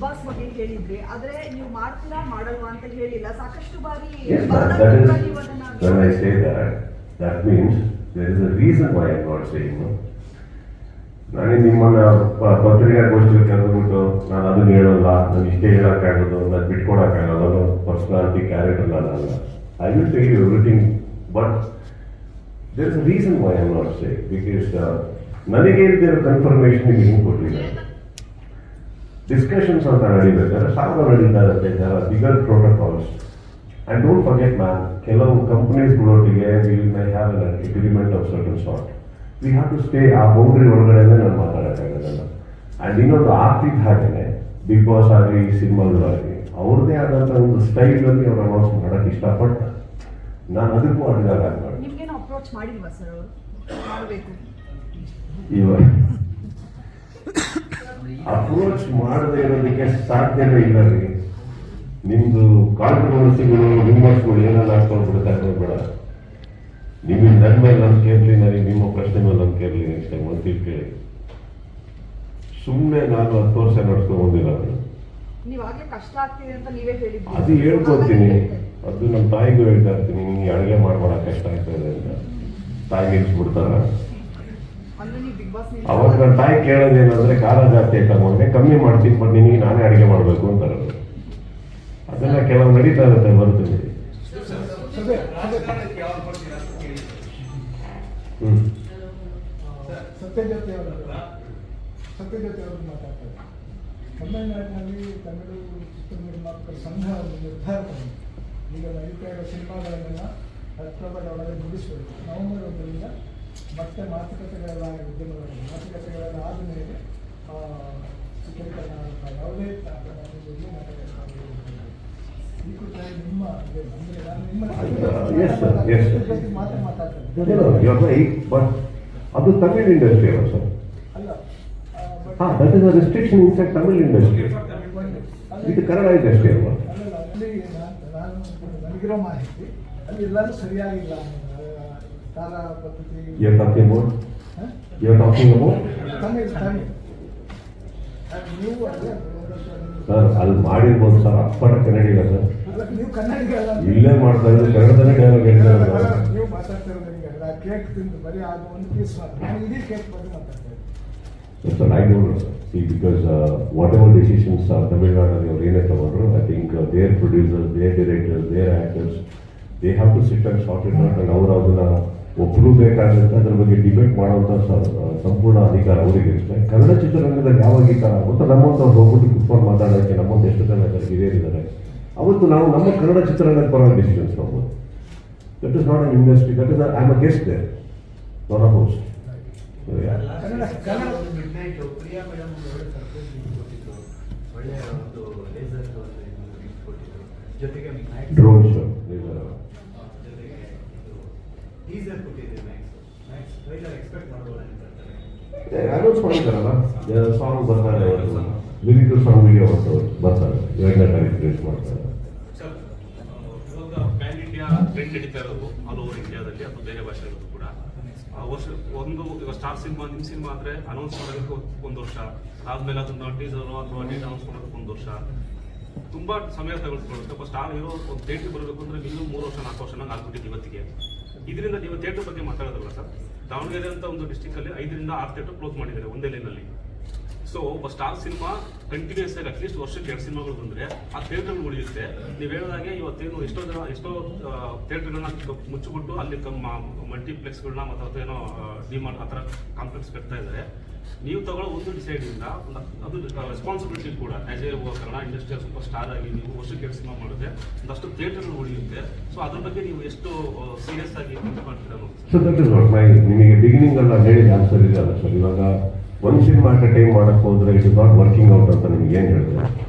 Boss ಬಗ್ಗೆ ಹೇಳಿದ್ರಿ ಆದ್ರೆ ನೀವು ಮಾಡ್ತೀರಾ ಮಾಡಲ್ವಾ ಅಂತ ಹೇಳಿಲ್ಲ. ಸಾಕಷ್ಟು ಬಾರಿ that means there is a reason why I not saying. ನಾನೇ ನಿಮ್ಮನ್ನ ಪ- ಪತ್ರಿಕಾಗೋಷ್ಠಿಗೆ ಕರೆದುಬಿಟ್ಟು ನಾನು ಅದನ್ನ ಹೇಳೋಲ್ಲ ನಾನು ಇಷ್ಟೇ ಹೇಳೋಕ್ಕಾಗೋದು ನಾನು ಬಿಟ್ಕೊಡೋಕ್ಕಾಗಲ್ಲ ಅನ್ನೋ ಪರ್ಸನಾಲಿಟಿ ಕ್ಯಾರೆಕ್ಟರ್ ನಾನಲ್ಲ I will take you everything but there is a reason why I not say because ನನಗೆ ಇದ್ದಿರೋ ಕನ್ಫರ್ಮೇಶನ್ ನಿಮ್ಗೆ ಹಿಂಗೆ ಕೊಡಲಿಲ್ಲ ಡಿಸ್ಕಷನ್ಸ್ ಅಂತ ನಡೀಬೇಕಾದ್ರೆ ಸಾಕು ನಡೀತಾ ಇರುತ್ತೆ ಜರ bigger protocols and don't forget ma'am ಕೆಲವು ಕಂಪ್ನೀಸ್ಗಳೊಟ್ಟಿಗೆ we may have an agreement of certain sort we have to stay ಆ ಬೌಂಡ್ರಿ ಒಳಗಡೆ ನಾನು ಮಾತಾಡೋಕ್ಕಾಗೋದಲ್ಲ ಆ್ಯಂಡ್ ಇನ್ನೊಂದು ಆಗ್ತಿದ್ದ ಹಾಗೆ ಬಿಗ್ ಬಾಸ್ ಆಗಲಿ ಸಿನಿಮಾಗಳಾಗಲಿ ಅವ್ರದ್ದೇ ಆದಂಥ ಒಂದು ಸ್ಟೈಲಲ್ಲಿ ಅವ್ರು ಅನೌನ್ಸ್ ಮಾಡೋಕ್ಕೆ ಇಷ್ಟಪಟ್ಟ ನಾನು ಅದಕ್ಕೂ ಅಡ್ಗಾಗ ಇವಾಗ. ಅಪ್ರೋಚ್ ಮಾಡದೇ ಇರೋದಕ್ಕೆ ಸಾಧ್ಯನೇ ಇಲ್ಲ ರೀ ನಿಮ್ದು ಕಾಂಟ್ರವರ್ಸಿಗಳು ವಿಮರ್ಶೆಗಳು ಏನೆಲ್ಲ ಬಿಡ್ತಾರೆ ಬೇಡ ನಿಮಗೆ ನನ್ನ ಮೇಲೆ ನಂಬಿಕೆ ಇರಲಿ ನನಗೆ ನಿಮ್ಮ ಪ್ರಶ್ನೆ ಮೇಲೆ ನಂಬಿಕೆ ಇರಲಿ ಅಂತ ಒಂದು ಕೇಳಿ ಸುಮ್ಮನೆ ನಾನು ಹತ್ತು ವರ್ಷ ನಡ್ಸ್ಕೊಂಡು ಬಂದಿಲ್ಲ ಅದು. ಹೇಳ್ಕೊತೀನಿ ಅದು ನಮ್ಮ ತಾಯಿಗೂ ಹೇಳ್ತಾ ಇರ್ತೀನಿ ನಿಮಗೆ ಅಡುಗೆ ಮಾಡ್ಬೋಣ ಕಷ್ಟ ಆಗ್ತದೆ ಅಂತ. ತಾಯಿಗೆ ನಿಲ್ಸ್ಬಿಡ್ತಾರ ಅಂದ್ರೆ ನೀವು ಬಿಗ್ ಬಾಸ್ ಅವಾಗ ನನ್ನ ತಾಯಿ ಕೇಳೋದೇನಂದ್ರೆ ಖಾರ ಜಾಸ್ತಿ ಆಯ್ತಾ ಕಮ್ಮಿ ಮಾಡ್ತೀನಿ ಬಟ್ ನಿನಗೆ ನಾನೇ ಅಡುಗೆ ಮಾಡಬೇಕು ಅಂತಾರೆ. ಅದೆಲ್ಲ ಕೆಲವು ನಡೀತಾ ಇರುತ್ತೆ ಬರುತ್ತೆ ಹ್ಞೂ ಸತ್ಯಜ್ಯೋತಿ ಅವರು ಸತ್ಯಜ್ಯೋತಿ ಅವರು ಮಾತಾಡ್ತಾರೆ. ತಮಿಳುನಾಡಿನಲ್ಲಿ ತಮಿಳು ಚಿತ್ರ ನಿರ್ಮಾಪಕರ ಸಂಘ ಒಂದು ನಿರ್ಧಾರ ಈಗ ನಡೀತಾ ಇರೋ ಸಿನಿಮಾಗಳನ್ನೆಲ್ಲ ಅಕ್ಟೋಬರ್ ಒಳಗೆ ಮುಗಿಸ್ಬೇಕು. ನವೆಂಬರ್ ಒಂದರಿಂದ ಮತ್ತೆ ಮಾತುಕತೆಗಳೆಲ್ಲ ಉದ್ಯಮಗಳಲ್ಲಿ ಮಾತುಕತೆಗಳೆಲ್ಲ ಆದ ಮೇಲೆ ಆ, ಚಿತ್ರೀಕರಣ ಅಥವಾ ಯಾವುದೇ ಈ ಕುರಿತಾಗಿ ನಿಮ್ಮ ಅಂದ್ರೆ ನಾನು ನಿಮ್ಮ ಮಾತ್ರ ಮಾತಾಡ್ತೇನೆ ಅದು ತಮಿಳ್ ಇಂಡಸ್ಟ್ರಿ ಅಲ್ಲ ಸರ್ ಹಾಂ that is a restriction inside Tamil industry ಇದು ಕನ್ನಡ ಇಂಡಸ್ಟ್ರಿ ಅಲ್ವಾ ಅಲ್ಲಿ ನಾನ್- ನಾನು ನನಗಿರೋ ಮಾಹಿತಿ ಅಲ್ಲಿ ಎಲ್ಲರೂ ಸರಿಯಾಗಿಲ್ಲ ಅಬೌಟ್ ತಮಿಳ್ ತಮಿಳ್ ಅದು ನೀವು ಅಲ್ಲೇ ಒಂದು ವರ್ಷ ನೀವು- ಸರ್ ಅಲ್ಲಿ ಮಾಡಿರ್ಬೋದು ಸರ್ ಅಪ್ಪಟ ಕನ್ನಡಿಗ ಸರ್. ಇಲ್ಲೇ ಮಾಡ್ತಾ ಇದ್ರು ಕನ್ನಡದಲ್ಲೇ ಡೈಲಾಗ್ ಹೇಳ್ತಾ ಅಲ್ಲ, ಇರೋದು ನೀವು ಮಾತಾಡ್ತಿರೋದು ನಿಮಗೆ ಅಲ್ಲ ಕೇಕ್ ತಿಂದು ಬರೀ ಅದು ಒಂದು ಪೀಸ್ ನಾನು ಇಡೀ ಕೇಕ್ ಬಗ್ಗೆ ಮಾತಾಡ್ತಾ ಇದ್ದೀನಿ Yes, sir, I don't know, sir. See, because uh, whatever decisions uh, Tamil Nadu or ಏನೇ ತಗೊಂಡ್ರು I think there producer there director there actors they have to sit sit sort it and ಅದನ್ನ ಒಪ್ಪಲೇಬೇಕಾಗುತ್ತೆ ಅದ್ರ ಬಗ್ಗೆ debate ಮಾಡುವಂಥ ಸಂಪೂರ್ಣ ಅಧಿಕಾರ ಅವರಿಗೆ ಇರುತ್ತೆ. ಕನ್ನಡ ಚಿತ್ರರಂಗದಲ್ಲಿ ಯಾವಾಗ ಈ ಥರ ನಮ್ಮಂತ ನಮ್ಮಂತ ಹೋಗ್ಬಿಟ್ಟು ಕುತ್ಕೊಂಡು ಮಾತಾಡೋಕ್ಕೆ ನಮ್ಮೊಂದು ಎಷ್ಟು ಜನ ಇದ್ದಾರೆ ಹಿರಿಯರಿದ್ದಾರೆ ಅವತ್ತು ನಾವು ನಮ್ಮ ಕನ್ನಡ ಚಿತ್ರರಂಗದ ಪರವಾಗಿ ಡಿಸಿಷನ್ಸ್ ತಗೋಬೋದು that is not an industry that is I am a guest they not a host drone Kannada teaser ಕೊಟ್ಟಿದ್ರು ಮ್ಯಾಕ್ಸ್ ಮ್ಯಾಕ್ಸ್ ಟ್ರೈಲರ್ ಎಕ್ಸ್ಪೆಕ್ಟ್ ಮಾಡ್ಬೋದು ಅಂತ ಹೇಳ್ತಾರೆ ಅನೌನ್ಸ್ ಮಾಡಿದ್ದಾರಲ್ಲ ಸಾಂಗ್ ಬರ್ತಾರೆ ಲಿರಿಕಲ್ ಮಾಡ್ತಾರೆ. ಪ್ಯಾನ್ ಇಂಡಿಯಾ ಟ್ರೆಂಡ್ ನಡೀತಾ ಇರೋದು ಆಲ್ ಓವರ್ ಇಂಡಿಯಾದಲ್ಲಿ ಅಥವಾ ಬೇರೆ ಭಾಷೆಗಳಲ್ಲೂ ಕೂಡ. ಆ ವರ್ಷ ಒಂದು ಈಗ ಸ್ಟಾರ್ ಸಿನಿಮಾ ನಿಮ್ಮ ಸಿನಿಮಾ ಅಂದರೆ ಅನೌನ್ಸ್ ಮಾಡೋದಕ್ಕೆ ಒಂದು ವರ್ಷ. ಆದ್ಮೇಲೆ ಅದನ್ನ ಟೀಸರ್ ಅಥವಾ ಡೇಟ್ ಅನೌನ್ಸ್ ಮಾಡೋದಕ್ಕೆ ಒಂದು ವರ್ಷ. ತುಂಬಾ ಸಮಯ ತಗೊಳ್ಕೊಳ್ಳುತ್ತೆ ಒಬ್ಬ ಸ್ಟಾರ್ ಹೀರೋ ಒಂದು ಡೇಟ್ ಬರಬೇಕು ಅಂದ್ರೆ ಇನ್ನೂ ಮೂರು ವರ್ಷ ನಾಲ್ಕು ವರ್ಷ ನಂಗೆ ಆಗ್ಬಿಟ್ಟಿದೆ ಇವತ್ತಿಗೆ. ಇದರಿಂದ ನೀವು ಥಿಯೇಟರ್ ಬಗ್ಗೆ ಮಾತಾಡೋದಲ್ಲ ಸರ್? ದಾವಣಗೆರೆ ಅಂತ ಒಂದು ಡಿಸ್ಟಿಕ್ ಅಲ್ಲಿ ಐದರಿಂದ ಆರು ಥಿಯೇಟರ್ ಕ್ಲೋಸ್ ಮಾಡಿದ್ದಾರೆ ಒಂದೇ ಲೈನಲ್ಲಿ ಸೊ ಒಬ್ಬ ಸ್ಟಾರ್ ಸಿನಿಮಾ ಕಂಟಿನ್ಯೂಸ್ ಆಗಿ ಅಟ್ಲೀಸ್ಟ್ ವರ್ಷಕ್ಕೆ ಎರಡು ಸಿನಿಮಾಗಳು ಬಂದ್ರೆ ಆ ಥಿಯೇಟರ್ ಉಳಿಯುತ್ತೆ. ನೀವು ಹೇಳಿದಾಗೆ ಇವತ್ತೇನು ಎಷ್ಟೋ ಜನ, ಎಷ್ಟೋ ಥಿಯೇಟರ್ಗಳನ್ನ ಮುಚ್ಚಿಬಿಟ್ಟು ಅಲ್ಲಿ ಮಲ್ಟಿಪ್ಲೆಕ್ಸ್ಗಳನ್ನ ಮತ್ತು ಏನೋ ಡಿಮಾರ್ಟ್ ಆ ಥರ ಕಾಂಪ್ಲೆಕ್ಸ್ ಕಟ್ತಾ ಇದ್ದಾರೆ. ನೀವು ತಗೊಳ್ಳೋ ಒಂದು ಡಿಸೈಡ್ ಇಂದ ಅದು ರೆಸ್ಪಾನ್ಸಿಬಿಲಿಟಿ ಕೂಡ ಆಸ್ ಎ ಕನ್ನಡ ಇಂಡಸ್ಟ್ರಿಯ ಸೂಪರ್ ಸ್ಟಾರ್ ಆಗಿ ನೀವು ವರ್ಷಕ್ಕೆ ಎರಡು ಸಿನಿಮಾ ಮಾಡಿದ್ರೆ ಒಂದಷ್ಟು ಥಿಯೇಟರ್ಗಳು ಉಳಿಯುತ್ತೆ. ಸೊ ಅದ್ರ ಬಗ್ಗೆ ನೀವು ಎಷ್ಟು ಸೀರಿಯಸ್ ಆಗಿ ಮಾಡ್ತೀರಾ ನಿಮಗೆ ಬಿಗಿನಿಂಗ್ ಅಲ್ಲ ಹೇಳಿದ ಆನ್ಸರ್ ಇದೆ ಅಲ್ಲ ಸರ್. ಇವಾಗ ಒಂದು ಸಿನಿಮಾ ಅಟ್ ಟೈಮ್ ಹೋದ್ರೆ it is not working out ಅಂತ ನಿಮ್ಗೆ ಏನು ಹೇಳಿದ್ರೆ